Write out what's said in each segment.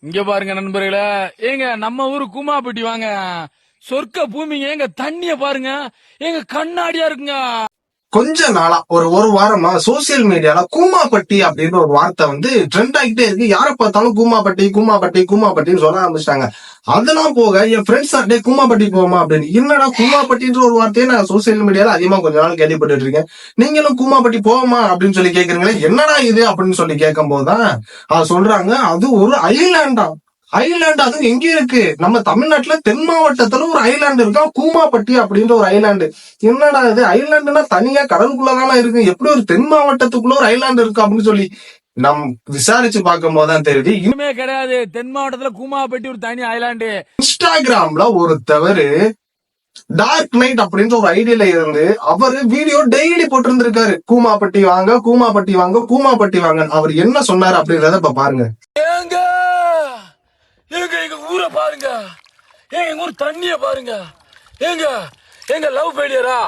இங்க பாருங்க நண்பர்களே. ஏங்க நம்ம ஊரு கூமாப்பட்டி வாங்க. சொர்க்க பூமிங்க ஏங்க தண்ணிய பாருங்க. ஏங்க கண்ணாடியா இருக்குங்க. கொஞ்ச நாளா ஒரு ஒரு வாரமா சோசியல் மீடியால கூமாப்பட்டி அப்படின்ற ஒரு வார்த்தை வந்து ட்ரெண்ட் ஆகிட்டே இருக்கு. யாரை பார்த்தாலும் கூமாப்பட்டி கூமாப்பட்டி கூமாப்பட்டின்னு சொல்ல ஆரம்பிச்சிட்டாங்க. அதெல்லாம் போக என் ஃப்ரெண்ட்ஸ் டே கூமாப்பட்டி போமா அப்படின்னு. என்னடா கூமாப்பட்டின்ற ஒரு வார்த்தையை நான் சோசியல் மீடியால அதிகமா கொஞ்ச நாள் கேள்விப்பட்டு இருக்கேன். நீங்களும் கூமாப்பட்டி போவோமா அப்படின்னு சொல்லி கேக்குறீங்களே என்னடா இது அப்படின்னு சொல்லி கேட்கும் போதுதான் அது சொல்றாங்க. அது ஒரு ஐலாண்டா ஐலாண்ட் அது எங்க இருக்கு? நம்ம தமிழ்நாட்டுல தென் மாவட்டத்துல ஒரு ஐலாண்ட் இருக்கா? கூமாப்பட்டி அப்படின்ற ஒரு ஐலாண்டு என்னடா இது? ஐலாண்டுனா தனியா கடலுக்குள்ளதானே இருக்கு. எப்படி ஒரு தென் மாவட்டத்துக்குள்ள ஒரு ஐலாண்ட் இருக்கு அப்படின்னு சொல்லி நம் விசாரிச்சு பார்க்கும் போதுதான் தெரியுது. இன்னுமே கிடையாது. தென் மாவட்டத்துல கூமாப்பட்டி ஒரு தனி ஐலாண்டு இன்ஸ்டாகிராம்ல ஒருத்தவரு டார்க் நைட் அப்படின்ற ஒரு ஐடியில இருந்து அவரு வீடியோ டெய்லி போட்டிருந்திருக்காரு. கூமாப்பட்டி வாங்க கூமாப்பட்டி வாங்க கூமாப்பட்டி வாங்க அவர் என்ன சொன்னாரு அப்படின்றத இப்ப பாருங்க. ஏங்க எங்க ஊரை பாருங்க. ஏங்க எங்க ஊர் தண்ணிய பாருங்க. ஏங்க ஏங்க லவ் ஃபெயிலியரா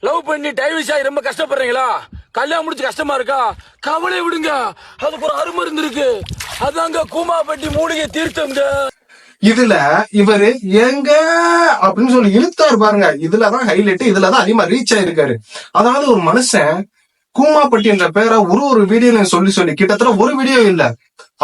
லவ் பண்ணி டைவர்ஸ் ஆகி ரொம்ப கஷ்டப்படுறீங்களா? கல்யாணம் முடிச்சு கஷ்டமா இருக்கா? கவலை விடுங்க. அதுக்கு ஒரு அருமருந்து இருக்கு அதாங்க கூமாப்பட்டி மூலிகை தீர்த்தம்ங்க. இதுல இவரு எங்க? அப்படின்னு சொல்லி இழுத்தாரு பாருங்க. இதுலதான் ஹைலைட் இதுலதான் அதிகமா ரீச் ஆயிருக்காரு. அதாவது ஒரு மனுஷன் கூமாப்பட்டி என்ற பேரை ஒரு ஒரு வீடியோல சொல்லி சொல்லி கிட்டத்தட்ட ஒரு வீடியோ இல்லை.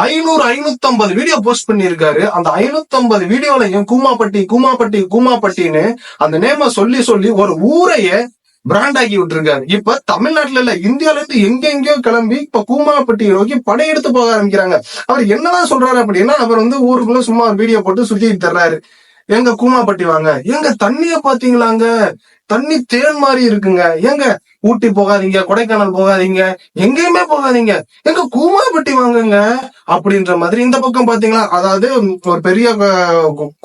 ஐநூறு ஐநூத்தி ஐம்பது வீடியோ போஸ்ட் பண்ணியிருக்காரு. அந்த ஐநூத்தி ஐம்பது வீடியோலையும் கூமாப்பட்டி கூமாப்பட்டி கூமாப்பட்டின்னு அந்த நேம சொல்லி சொல்லி ஒரு ஊரையே பிராண்ட் ஆக்கி விட்டுருக்காரு. இப்ப தமிழ்நாட்டுல இல்ல இந்தியால இருந்து எங்க எங்கேயோ கிளம்பி இப்ப கூமாப்பட்டி நோக்கி படையெடுத்து போக ஆரம்பிக்கிறாங்க. அவர் என்னதான் சொல்றாரு அப்படின்னா அவர் வந்து ஊருக்குள்ள சும்மா ஒரு வீடியோ போட்டு சுத்திட்டு தர்றாரு. எங்க கூமாப்பட்டி வாங்க. எங்க தண்ணிய பாத்தீங்களாங்க? தண்ணி தேன் மாதிரி இருக்குங்க. ஏங்க? ஊட்டி போகாதீங்க கொடைக்கானல் போகாதீங்க எங்கேயுமே போகாதீங்க. எங்க கூமாப்பட்டி வாங்குங்க. அப்படின்ற மாதிரி இந்த பக்கம் பாத்தீங்களா? அதாவது ஒரு பெரிய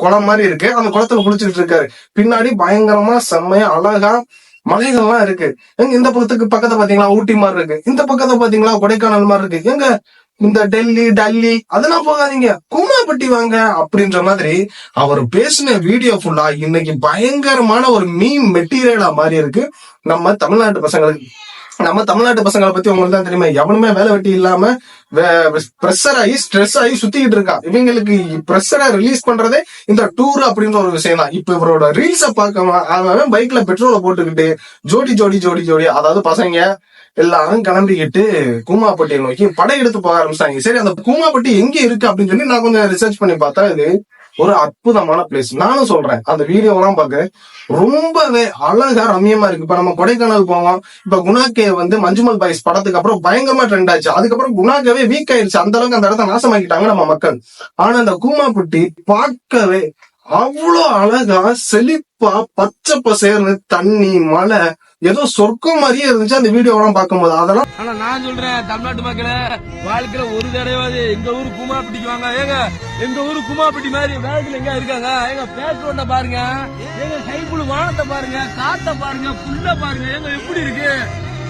குளம் மாதிரி இருக்கு. அந்த குளத்துல குளிச்சுட்டு இருக்காரு. பின்னாடி பயங்கரமா செம்மையா அழகா மலைகள்லாம் இருக்கு. எங்க இந்த பக்கத்துக்கு பக்கத்துல பாத்தீங்களா? ஊட்டி மாதிரி இருக்கு. இந்த பக்கத்துல பாத்தீங்களா? கொடைக்கானல் மாதிரி இருக்கு. எங்க இந்த டெல்லி டல்லி அதெல்லாம் போகாதீங்க. கூமாப்பட்டி வாங்க அப்படின்ற மாதிரி அவர் பேசின வீடியோ ஃபுல்லா இன்னைக்கு பயங்கரமான ஒரு மீம் மெட்டீரியலா மாறி இருக்கு. நம்ம தமிழ்நாட்டு பசங்களுக்கு நம்ம தமிழ்நாட்டு பசங்களை பத்தி உங்களுக்கு தான் தெரியுமா. எவனுமே வேலை வெட்டி இல்லாம ப்ரெஷர் ஆகி ஸ்ட்ரெஸ் ஆகி சுத்திக்கிட்டு இருக்கான் இவங்களுக்கு ப்ரெஷரை ரிலீஸ் பண்றதே இந்த டூர் அப்படின்ற ஒரு விஷயம் தான். இப்ப இவரோட ரீல்ஸ பார்க்க அவன் பைக்ல பெட்ரோலை போட்டுக்கிட்டு ஜோடி ஜோடி ஜோடி ஜோடி அதாவது பசங்க எல்லாரும் கிளம்பிக்கிட்டு கூமாப்பட்டியை நோக்கி படையெடுத்து போக ஆரம்பிச்சாங்க சரி அந்த கூமாப்பட்டி எங்க இருக்கு அப்படின்னு சொல்லி நான் கொஞ்சம் ரிசர்ச் பண்ணி பார்த்தா இது ஒரு அற்புதமான பிளேஸ் நானும் சொல்றேன் அந்த வீடியோ எல்லாம் பாக்க ரொம்பவே அழகா ரம்யமா இருக்கு. இப்ப நம்ம கொடைக்கானல் போவோம். இப்ப குணாக்கே வந்து மஞ்சுமல் பாய்ஸ் படத்துக்கு அப்புறம் பயங்கரமா ட்ரெண்ட் ஆச்சு. அதுக்கப்புறம் குணாக்கவே வீக் ஆயிருச்சு. அந்த அளவுக்கு அந்த இடத்த நாசமாக்கிட்டாங்க நம்ம மக்கள். ஆனா அந்த கூமாப்பட்டி பார்க்கவே அவ்வளவு அழகா செழிப்பா பச்சை பசேர்னு தண்ணி மலை ஏதோ சொர்க்கம் மாதிரியே இருந்துச்சு அந்த வீடியோ எல்லாம் பார்க்கும்போது. அதெல்லாம் ஆனா நான் சொல்றேன் தமிழ்நாட்டு மக்களே வாழ்க்கையில ஒரு தடவை எங்க ஊரு குமாப்பட்டிக்கு வாங்க. ஏங்க எங்க ஊரு குமாப்பட்டி மாதிரி வேலைகள் எங்க இருக்காங்க? எங்க பேஸ் ரோட்ட பாருங்க. எங்க கைப்புழு வானத்தை பாருங்க காத்த பாருங்க புல்ல பாருங்க. எங்க எப்படி இருக்கு?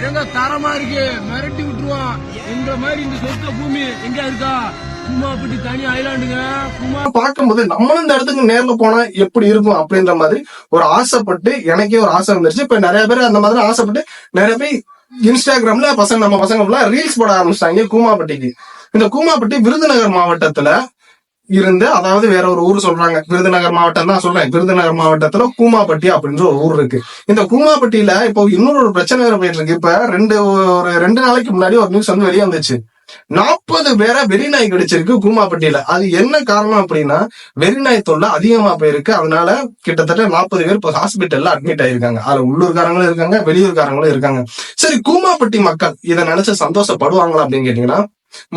எங்க தரமா இருக்கு. மிரட்டி விட்டுருவான். எங்க மாதிரி இந்த சொர்க்க பூமி எங்க இருக்கா? குமாப்பட்டி தனி ஐலாண்டுங்க பார்க்கும்போது நம்மளும் இந்த இடத்துக்கு நேர்ல போனா எப்படி இருக்கும் அப்படின்ற மாதிரி ஒரு ஆசைப்பட்டு எனக்கே ஒரு ஆசை வந்துருச்சு. இப்ப நிறைய பேர் அந்த மாதிரி ஆசைப்பட்டு நிறைய பேர் இன்ஸ்டாகிராம்ல பசங்க நம்ம பசங்க எல்லாம் ரீல்ஸ் போட ஆரம்பிச்சிட்டாங்க கூமாப்பட்டிக்கு இந்த கூமாப்பட்டி விருதுநகர் மாவட்டத்துல இருந்து அதாவது வேற ஒரு ஊர் சொல்றாங்க. விருதுநகர் மாவட்டம் தான் சொல்றேன். விருதுநகர் மாவட்டத்துல கூமாப்பட்டி அப்படின்ற ஒரு ஊர் இருக்கு. இந்த கூமாப்பட்டியில இப்போ இன்னொரு பிரச்சனை வேற போயிட்டு இருக்கு. இப்ப ரெண்டு ஒரு ரெண்டு நாளைக்கு முன்னாடி ஒரு நியூஸ் வந்து வெளியே வந்துச்சு. நாற்பது பேரை வெறிநாய் கடிச்சிருக்கு கூமாப்பட்டியில அது என்ன காரணம் அப்படின்னா வெறிநாய் தொல்லை அதிகமா போயிருக்கு. அதனால கிட்டத்தட்ட நாற்பது பேர் இப்போ ஹாஸ்பிட்டல்ல அட்மிட் ஆயிருக்காங்க. அதுல உள்ளூர்காரங்களும் இருக்காங்க வெளியூர்காரங்களும் இருக்காங்க. சரி கூமாப்பட்டி மக்கள் இதை நினைச்சு சந்தோஷப்படுவாங்களா அப்படின்னு கேட்டீங்கன்னா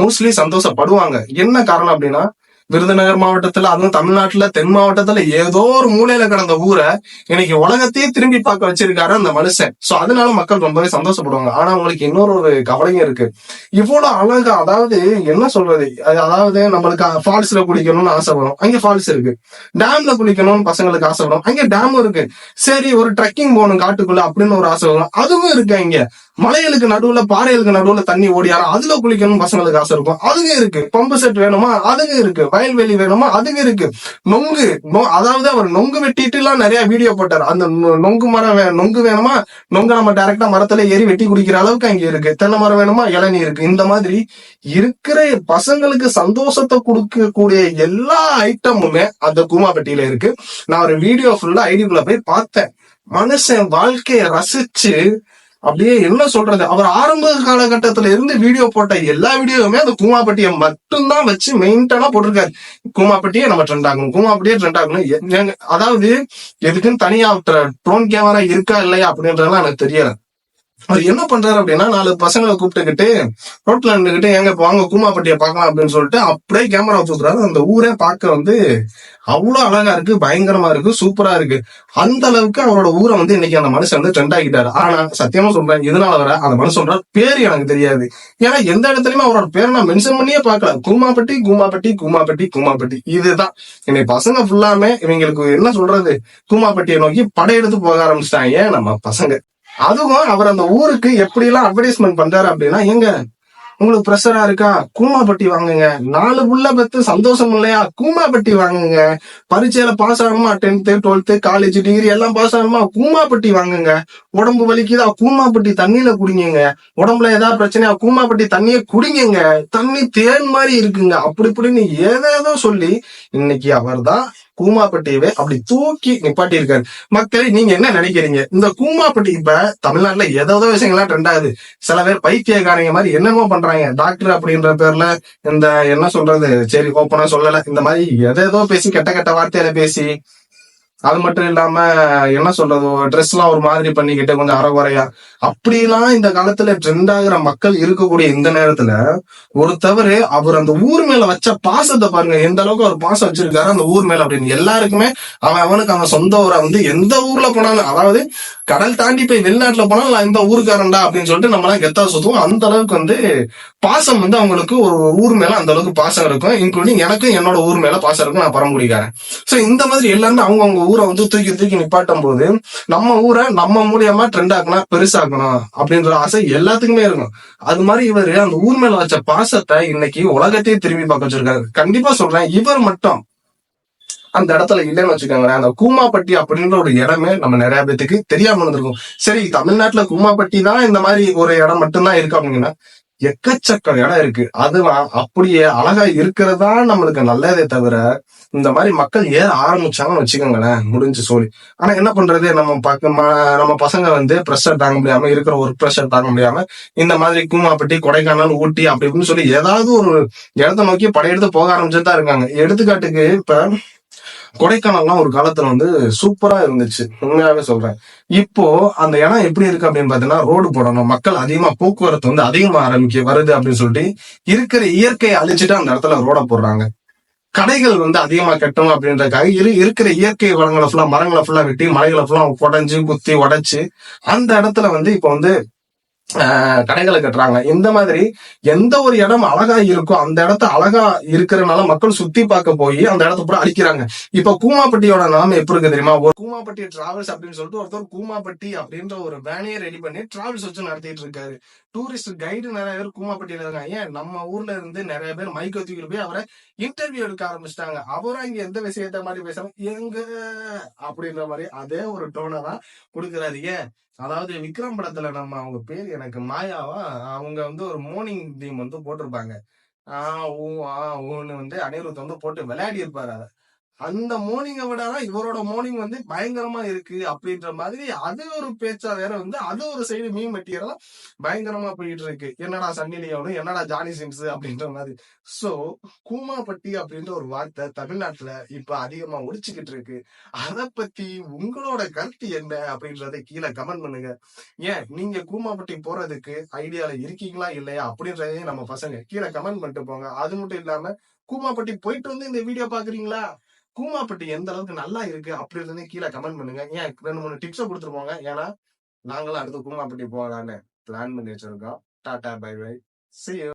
மோஸ்ட்லி சந்தோஷப்படுவாங்க. என்ன காரணம் அப்படின்னா விருதுநகர் மாவட்டத்துல அதுவும் தமிழ்நாட்டுல தென் மாவட்டத்துல ஏதோ ஒரு மூலையில கிடந்த ஊரை இன்னைக்கு உலகத்தையே திரும்பி பார்க்க வச்சிருக்காரு அந்த மனுஷன். சோ அதனால மக்கள் ரொம்பவே சந்தோஷப்படுவாங்க. ஆனா அவங்களுக்கு இன்னொரு ஒரு கவலையும் இருக்கு. இவ்வளவு அழகா அதாவது என்ன சொல்றது? அது அதாவது நம்மளுக்கு ஃபால்ஸ்ல குளிக்கணும்னு ஆசை வரும். அங்க ஃபால்ஸ் இருக்கு. டேம்ல குளிக்கணும்னு பசங்களுக்கு ஆசை வரும். அங்க டேம் இருக்கு. சரி ஒரு ட்ரெக்கிங் போகணும் காட்டுக்குள்ள அப்படின்னு ஒரு ஆசை வரும். அதுவும் இருக்கு அங்க. மலைகளுக்கு நடுவுல பாறைகளுக்கு நடுவுல தண்ணி ஓடியாரா அதுல குளிக்கணும் பசங்களுக்கு ஆசை இருக்கும். அதுங்க இருக்கு. பம்பு செட் வேணுமா? அதுங்க இருக்கு. வயல்வெளி வேணுமா? அதுக்கு இருக்கு. நொங்கு நொ- அதாவது அவர் நொங்கு வெட்டிட்டு எல்லாம் நிறைய வீடியோ போட்டார். அந்த நொ- நொங்கு மரம் வே- நொங்கு வேணுமா? நொங்க நம்ம டைரக்டா மரத்துல ஏறி வெட்டி குடிக்கிற அளவுக்கு அங்க இருக்கு. தென்னை மரம் வேணுமா? இளநீ இருக்கு. இந்த மாதிரி இருக்கிற பசங்களுக்கு சந்தோஷத்தை கொடுக்கக்கூடிய எல்லா ஐட்டமுமே அந்த கூமாப்பட்டியில இருக்கு. நான் ஒரு வீடியோ ஃபுல்லா ஐடிக்குள்ள போய் பார்த்தேன். மனுஷன் வாழ்க்கைய ரசிச்சு அப்படியே என்ன சொல்றது? அவர் ஆரம்ப காலகட்டத்துல இருந்து வீடியோ போட்ட எல்லா வீடியோவுமே அந்த கூமாப்பட்டியை மட்டும்தான் வச்சு மெயின்டனா போட்டிருக்காரு. கூமாப்பட்டியே நம்ம ட்ரெண்ட் ஆகணும். கூமாப்பட்டியே ட்ரெண்ட் ஆகணும். அதாவது எதுக்குன்னு தனியா ட்ரோன் கேமரா இருக்கா இல்லையா அப்படின்றதெல்லாம் எனக்கு தெரியல. அவர் என்ன பண்றாரு அப்படின்னா நாலு பசங்களை கூப்பிட்டுக்கிட்டு ரோட்ல நின்றுகிட்டு எங்க வாங்க கூமாப்பட்டியை பார்க்கலாம் அப்படின்னு சொல்லிட்டு அப்படியே கேமரா தூக்குறாரு அந்த ஊரே பார்க்க வந்து அவ்வளவு அழகா இருக்கு பயங்கரமா இருக்கு சூப்பரா இருக்கு. அந்த அளவுக்கு அவரோட ஊரை வந்து இன்னைக்கு அந்த மனுஷன் வந்து ட்ரெண்ட் ஆகிட்டாரு ஆனா சத்தியமா சொல்றேன் இதனால வர அந்த மனுஷன் பேர் எனக்கு தெரியாது. ஏன்னா எந்த இடத்துலயுமே அவரோட பேரை நான் மென்ஷன் பண்ணியே பார்க்கல. கூமாப்பட்டி கூமாப்பட்டி கூமாப்பட்டி கூமாப்பட்டி. இதுதான். இன்னைக்கு பசங்க ஃபுல்லாமே இவங்களுக்கு என்ன சொல்றது? கூமாப்பட்டியை நோக்கி படையெடுத்து போக ஆரம்பிச்சிட்டாங்க. நம்ம பசங்க. அதுவும் அவர் அந்த ஊருக்கு எப்படி எல்லாம் அட்வர்டைஸ்மெண்ட் பண்றாரு அப்படின்னா எங்க உங்களுக்கு ப்ரெஷரா இருக்கா? கூமாப்பட்டி வாங்குங்க. நாலு புள்ள பத்து சந்தோஷம் இல்லையா? கூமாப்பட்டி வாங்குங்க. பரீட்சையில பாஸ் ஆகணுமா? டென்த்து டுவெல்த்து காலேஜ் டிகிரி எல்லாம் பாஸ் ஆகணுமா? கூமாப்பட்டி வாங்குங்க. உடம்பு வலிக்குதா? கூமாப்பட்டி தண்ணியில குடிங்க உடம்புல ஏதாவது பிரச்சனையா? கூமாப்பட்டி தண்ணியை குடிங்க தண்ணி தேன் மாதிரி இருக்குங்க. அப்படி இப்படின்னு ஏதேதோ சொல்லி இன்னைக்கு அவர்தான் கூமாப்பட்டியவே அப்படி தூக்கி நிப்பாட்டி இருக்காரு மக்களை நீங்க என்ன நினைக்கிறீங்க? இந்த கூமாப்பட்டி இப்ப தமிழ்நாட்டுல ஏதாவது விஷயங்கள்லாம் ட்ரெண்ட் ஆகுது. சில பேர் பைத்தியக்காரங்க மாதிரி என்னென்னமோ பண்றாங்க. டாக்டர் அப்படின்ற பேர்ல இந்த என்ன சொல்றது? சரி ஓப்பனா சொல்லல. இந்த மாதிரி எதோ பேசி கெட்ட கெட்ட வார்த்தையில பேசி அது மட்டும் இல்லாம என்ன சொல்றது ட்ரெஸ் எல்லாம் ஒரு மாதிரி பண்ணிக்கிட்டு கொஞ்சம் அறகுறையா. அப்படிலாம் இந்த காலத்துல ட்ரெண்ட் ஆகுற மக்கள் இருக்கக்கூடிய இந்த நேரத்துல ஒரு தவறு அவர் அந்த ஊர் மேல வச்ச பாசத்தை பாருங்க எந்த அளவுக்கு அவர் பாசம் வச்சிருக்காரு அந்த ஊர் மேல அப்படின்னு. எல்லாருக்குமே அவன் அவனுக்கு அவன் சொந்த ஊரை வந்து எந்த ஊர்ல போனாலும் அதாவது கடல் தாண்டி போய் வெளிநாட்டுல போனாலும் நான் இந்த ஊருக்காரன்டா அப்படின்னு சொல்லிட்டு நம்ம எல்லாம் கெத்தா சுத்துவோம். அந்த அளவுக்கு வந்து பாசம் வந்து அவங்களுக்கு ஒரு ஊர் மேல அந்த அளவுக்கு பாசம் இருக்கும் இன்க்ளூடிங் எனக்கும் என்னோட ஊர் மேல பாசம் இருக்கும் நான் பரம்புடிக்காரன் சோ இந்த மாதிரி எல்லாருமே அவங்க ஊரை வந்து தூக்கி தூக்கி நிப்பாட்டும் போது நம்ம ஊரை நம்ம மூலியமா ட்ரெண்ட் ஆக்கணும் பெருசாக்கணும் அப்படின்ற ஆசை எல்லாத்துக்குமே இருக்கும். அது மாதிரி இவர் அந்த ஊர் மேல வச்ச பாசத்தை இன்னைக்கு உலகத்தையே திரும்பி பார்க்க வச்சிருக்காரு. கண்டிப்பா சொல்றேன் இவர் மட்டும் அந்த இடத்துல இல்லைன்னு வச்சுக்கோங்களேன். அந்த கூமாப்பட்டி அப்படின்ற ஒரு இடமே நம்ம நிறைய பேத்துக்கு தெரியாம இருந்திருக்கும். சரி தமிழ்நாட்டுல கூமாப்பட்டி தான் இந்த மாதிரி ஒரு இடம் மட்டும்தான் இருக்கு அப்படின்னா எக்கச்சக்க இடம் இருக்கு. அதுதான் அப்படியே அழகா இருக்கிறதா நம்மளுக்கு நல்லதே தவிர இந்த மாதிரி மக்கள் ஏற ஆரம்பிச்சாங்கன்னு வச்சுக்கோங்களேன் முடிஞ்சு சொல்லி ஆனா என்ன பண்றது? நம்ம பக்க நம்ம பசங்க வந்து ப்ரெஷர் தாங்க முடியாம இருக்கிற ஒரு ப்ரெஷர் தாங்க முடியாம இந்த மாதிரி கூமாப்பட்டி கொடைக்கானல் ஊட்டி அப்படி இப்படின்னு சொல்லி ஏதாவது ஒரு இடத்த நோக்கி படையெடுத்து போக ஆரம்பிச்சுட்டு தான் இருக்காங்க. எடுத்துக்காட்டுக்கு இப்ப கொடைக்கானல்லாம் ஒரு காலத்துல வந்து சூப்பரா இருந்துச்சு. உண்மையாவே சொல்றேன். இப்போ அந்த இடம் எப்படி இருக்கு அப்படின்னு பாத்தீங்கன்னா ரோடு போடணும். மக்கள் அதிகமா போக்குவரத்து வந்து அதிகமா ஆரம்பிக்க வருது அப்படின்னு சொல்லிட்டு இருக்கிற இயற்கையை அழிச்சுட்டு அந்த இடத்துல ரோட போடுறாங்க. கடைகள் வந்து அதிகமா கட்டணும் அப்படின்றதுக்காக இரு இருக்கிற இயற்கை வளங்களை ஃபுல்லா மரங்களை ஃபுல்லா வெட்டி மலைகளை ஃபுல்லா உடைஞ்சு குத்தி உடைச்சு அந்த இடத்துல வந்து இப்போ வந்து கடைகளை கட்டுறாங்க. இந்த மாதிரி எந்த ஒரு இடம் அழகா இருக்கோ அந்த இடத்த அழகா இருக்கிறனால மக்கள் சுத்தி பார்க்க போய் அந்த இடத்த பூரா அழிக்கிறாங்க. இப்ப கூமாப்பட்டியோட நாம எப்படி இருக்கு தெரியுமா? ஒரு கூமாப்பட்டி டிராவல்ஸ் அப்படின்னு சொல்லிட்டு ஒருத்தர் கூமாப்பட்டி அப்படின்ற ஒரு வேனையை ரெடி பண்ணி டிராவல்ஸ் வச்சு நடத்திட்டு இருக்காரு. டூரிஸ்ட் கைடு நிறைய பேர் கூமாப்பட்டியில இருக்காங்க. ஏன்? நம்ம ஊர்ல இருந்து நிறைய பேர் மைக்கோ தூக்கிட்டு போய் அவரை இன்டர்வியூ எடுக்க ஆரம்பிச்சிட்டாங்க. அவரும் இங்க எந்த விஷயத்த மாதிரி பேசுறாங்க எங்க? அப்படின்ற மாதிரி அதே ஒரு டோனை தான் கொடுக்குறாரு. ஏன்? அதாவது விக்ரம் படத்துல நம்ம அவங்க பேர் எனக்கு மாயாவா? அவங்க வந்து ஒரு மோர்னிங் தீம் வந்து போட்டிருப்பாங்க. ஆஹ் ஊ ஆ ஊன்னு வந்து அனிருத் வந்து போட்டு விளையாடி இருப்பாரு அத. அந்த மோர்னிங்கை விட இவரோட மோர்னிங் வந்து பயங்கரமா இருக்கு அப்படின்ற மாதிரி அது ஒரு பேச்சா வேற வந்து அது ஒரு சைடு மீன் மெட்டீரியல் பயங்கரமா போயிட்டு இருக்கு. என்னடா சன்னி லியோனு என்னடா ஜானி சிம்ஸ் அப்படின்ற மாதிரி. சோ கூமாப்பட்டி அப்படின்ற ஒரு வார்த்தை தமிழ்நாட்டுல இப்ப அதிகமா ஒடிச்சுக்கிட்டு இருக்கு. அத பத்தி உங்களோட கருத்து என்ன அப்படின்றத கீழே கமெண்ட் பண்ணுங்க. ஏன்? நீங்க கூமாப்பட்டி போறதுக்கு ஐடியால இருக்கீங்களா இல்லையா அப்படின்றதையும் நம்ம பசங்க கீழே கமெண்ட் பண்ணிட்டு போங்க. அது மட்டும் இல்லாம கூமாப்பட்டி போயிட்டு வந்து இந்த வீடியோ பாக்குறீங்களா? கூமாப்பட்டி எந்த அளவுக்கு நல்லா இருக்கு அப்படின்றத கீழே கமெண்ட் பண்ணுங்க. ஏன் ரெண்டு மூணு டிப்ஸை கொடுத்துருப்போங்க ஏன்னா நாங்களும் அடுத்து கூமாப்பட்டி போகலான்னு பிளான் பண்ணி வச்சிருக்கோம். Tata bye by C